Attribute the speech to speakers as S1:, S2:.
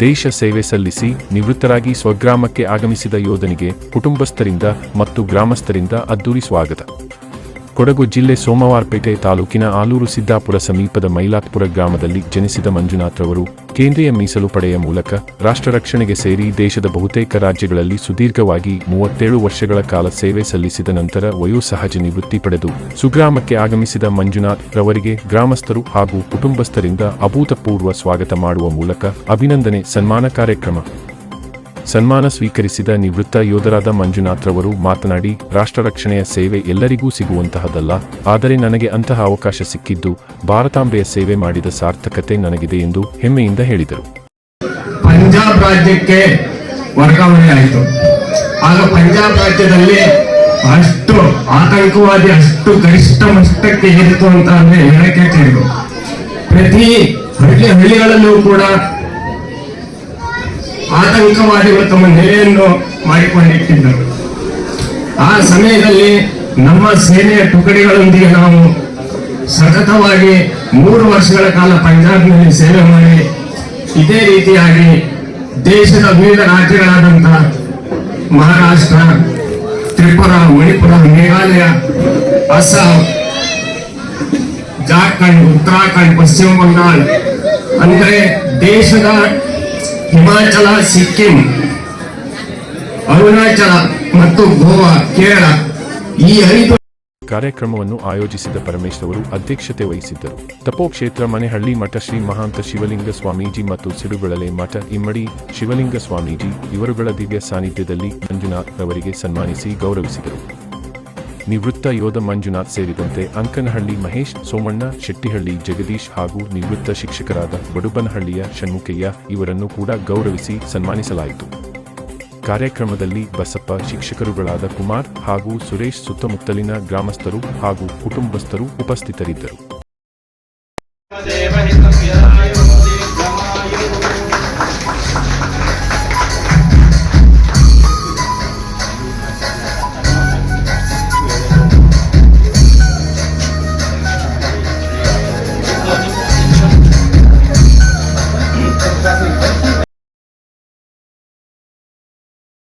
S1: ದೇಶ ಸೇವೆ ಸಲ್ಲಿಸಿ ನಿವೃತ್ತರಾಗಿ ಸ್ವಗ್ರಾಮಕ್ಕೆ ಆಗಮಿಸಿದ ಯೋಧನಿಗೆ ಕುಟುಂಬಸ್ಥರಿಂದ ಮತ್ತು ಗ್ರಾಮಸ್ಥರಿಂದ ಅದ್ದೂರಿ ಸ್ವಾಗತ. ಕೊಡಗು ಜಿಲ್ಲೆ ಸೋಮವಾರಪೇಟೆ ತಾಲೂಕಿನ ಆಲೂರು ಸಿದ್ದಾಪುರ ಸಮೀಪದ ಮೈಲಾತ್ಪುರ ಗ್ರಾಮದಲ್ಲಿ ಜನಿಸಿದ ಮಂಜುನಾಥ್ರವರು ಕೇಂದ್ರೀಯ ಮೀಸಲು ಪಡೆಯ ಮೂಲಕ ರಾಷ್ಟ್ರ ರಕ್ಷಣೆಗೆ ಸೇರಿ ದೇಶದ ಬಹುತೇಕ ರಾಜ್ಯಗಳಲ್ಲಿ ಸುದೀರ್ಘವಾಗಿ ಮೂವತ್ತೇಳು ವರ್ಷಗಳ ಕಾಲ ಸೇವೆ ಸಲ್ಲಿಸಿದ ನಂತರ ವಯೋಸಹಜ ನಿವೃತ್ತಿ ಪಡೆದು ಸುಗ್ರಾಮಕ್ಕೆ ಆಗಮಿಸಿದ ಮಂಜುನಾಥ್ ರವರಿಗೆ ಗ್ರಾಮಸ್ಥರು ಹಾಗೂ ಕುಟುಂಬಸ್ಥರಿಂದ ಅಭೂತಪೂರ್ವ ಸ್ವಾಗತ ಮಾಡುವ ಮೂಲಕ ಅಭಿನಂದನೆ ಸನ್ಮಾನ ಕಾರ್ಯಕ್ರಮ ಸನ್ಮಾನ ಸ್ವೀಕರಿಸಿದ ನಿವೃತ್ತ ಯೋಧರಾದ ಮಂಜುನಾಥ್ರವರು ಮಾತನಾಡಿ, ರಾಷ್ಟ್ರ ರಕ್ಷಣೆಯ ಸೇವೆ ಎಲ್ಲರಿಗೂ ಸಿಗುವಂತಹದಲ್ಲ, ಆದರೆ ನನಗೆ ಅಂತಹ ಅವಕಾಶ ಸಿಕ್ಕಿದ್ದು ಭಾರತಾಂಬೆಯ ಸೇವೆ ಮಾಡಿದ ಸಾರ್ಥಕತೆ ನನಗಿದೆ ಎಂದು ಹೆಮ್ಮೆಯಿಂದ ಹೇಳಿದರು.
S2: ಪಂಜಾಬ್ ರಾಜ್ಯಕ್ಕೆ ವರ್ಗಾವಣೆ ಆಯಿತು. ಆಗ ಪಂಜಾಬ್ ರಾಜ್ಯದಲ್ಲಿ ಅಷ್ಟು ಆತಂಕವಾದಿ, ಅಷ್ಟು ಗರಿಷ್ಠ ಮಟ್ಟಕ್ಕೆ ಏರಿತು ಅಂತ ಅಂದ್ರೆ ಹೇಳಕ್ಕೆ ಪ್ರತಿ ಹಳ್ಳಿ ಹಳ್ಳಿಗಳಲ್ಲೂ ಕೂಡ ಆತಂಕವಾದಿಗಳು ತಮ್ಮ ನೆಲೆಯನ್ನು ಮಾಡಿಕೊಂಡಿಟ್ಟಿದ್ದರು. ಆ ಸಮಯದಲ್ಲಿ ನಮ್ಮ ಸೇನೆಯ ತುಕಡಿಗಳೊಂದಿಗೆ ನಾವು ಸತತವಾಗಿ ಮೂರು ವರ್ಷಗಳ ಕಾಲ ಪಂಜಾಬ್ನಲ್ಲಿ ಸೇವೆ ಮಾಡಿ, ಇದೇ ರೀತಿಯಾಗಿ ದೇಶದ ವಿವಿಧ ರಾಜ್ಯಗಳಾದಂತಹ ಮಹಾರಾಷ್ಟ್ರ, ತ್ರಿಪುರ, ಮಣಿಪುರ, ಮೇಘಾಲಯ, ಅಸ್ಸಾಂ, ಜಾರ್ಖಂಡ್, ಉತ್ತರಾಖಂಡ್, ಪಶ್ಚಿಮ ಬಂಗಾಳ, ಅಂದರೆ ದೇಶದ ಹಿಮಾಚಲ, ಸಿಕ್ಕಿಂ, ಅರುಣಾಚಲ ಮತ್ತು ಗೋವಾ, ಕೇರಳ. ಈ ಐದು
S1: ಕಾರ್ಯಕ್ರಮವನ್ನು ಆಯೋಜಿಸಿದ ಪರಮೇಶ್ ಅವರು ಅಧ್ಯಕ್ಷತೆ ವಹಿಸಿದ್ದರು. ತಪೋಕ್ಷೇತ್ರ ಮನೆಹಳ್ಳಿ ಮಠ ಶ್ರೀ ಮಹಾಂತ ಶಿವಲಿಂಗ ಸ್ವಾಮೀಜಿ ಮತ್ತು ಸಿಡುಗಳಲೆ ಮಠ ಇಮ್ಮಡಿ ಶಿವಲಿಂಗ ಸ್ವಾಮೀಜಿ ಇವರುಗಳ ದಿವ್ಯ ಸಾನ್ನಿಧ್ಯದಲ್ಲಿ ಮಂಜುನಾಥ್ ಅವರಿಗೆ ಸನ್ಮಾನಿಸಿ ಗೌರವಿಸಿದರು. ನಿವೃತ್ತ ಯೋಧ ಮಂಜುನಾಥ್ ಸೇರಿದಂತೆ ಅಂಕನಹಳ್ಳಿ ಮಹೇಶ್, ಸೋಮಣ್ಣ, ಶೆಟ್ಟಿಹಳ್ಳಿ, ಜಗದೀಶ್ ಹಾಗೂ ನಿವೃತ್ತ ಶಿಕ್ಷಕರಾದ ಬಡುಬನಹಳ್ಳಿಯ ಷಣ್ಮುಖಯ್ಯ ಇವರನ್ನು ಕೂಡ ಗೌರವಿಸಿ ಸನ್ಮಾನಿಸಲಾಯಿತು. ಕಾರ್ಯಕ್ರಮದಲ್ಲಿ ಬಸಪ್ಪ ಶಿಕ್ಷಕರುಗಳಾದ ಕುಮಾರ್ ಹಾಗೂ ಸುರೇಶ್ ಸುತ್ತಮುತ್ತಲಿನ ಗ್ರಾಮಸ್ಥರು ಹಾಗೂ ಕುಟುಂಬಸ್ಥರು ಉಪಸ್ಥಿತರಿದ್ದರು.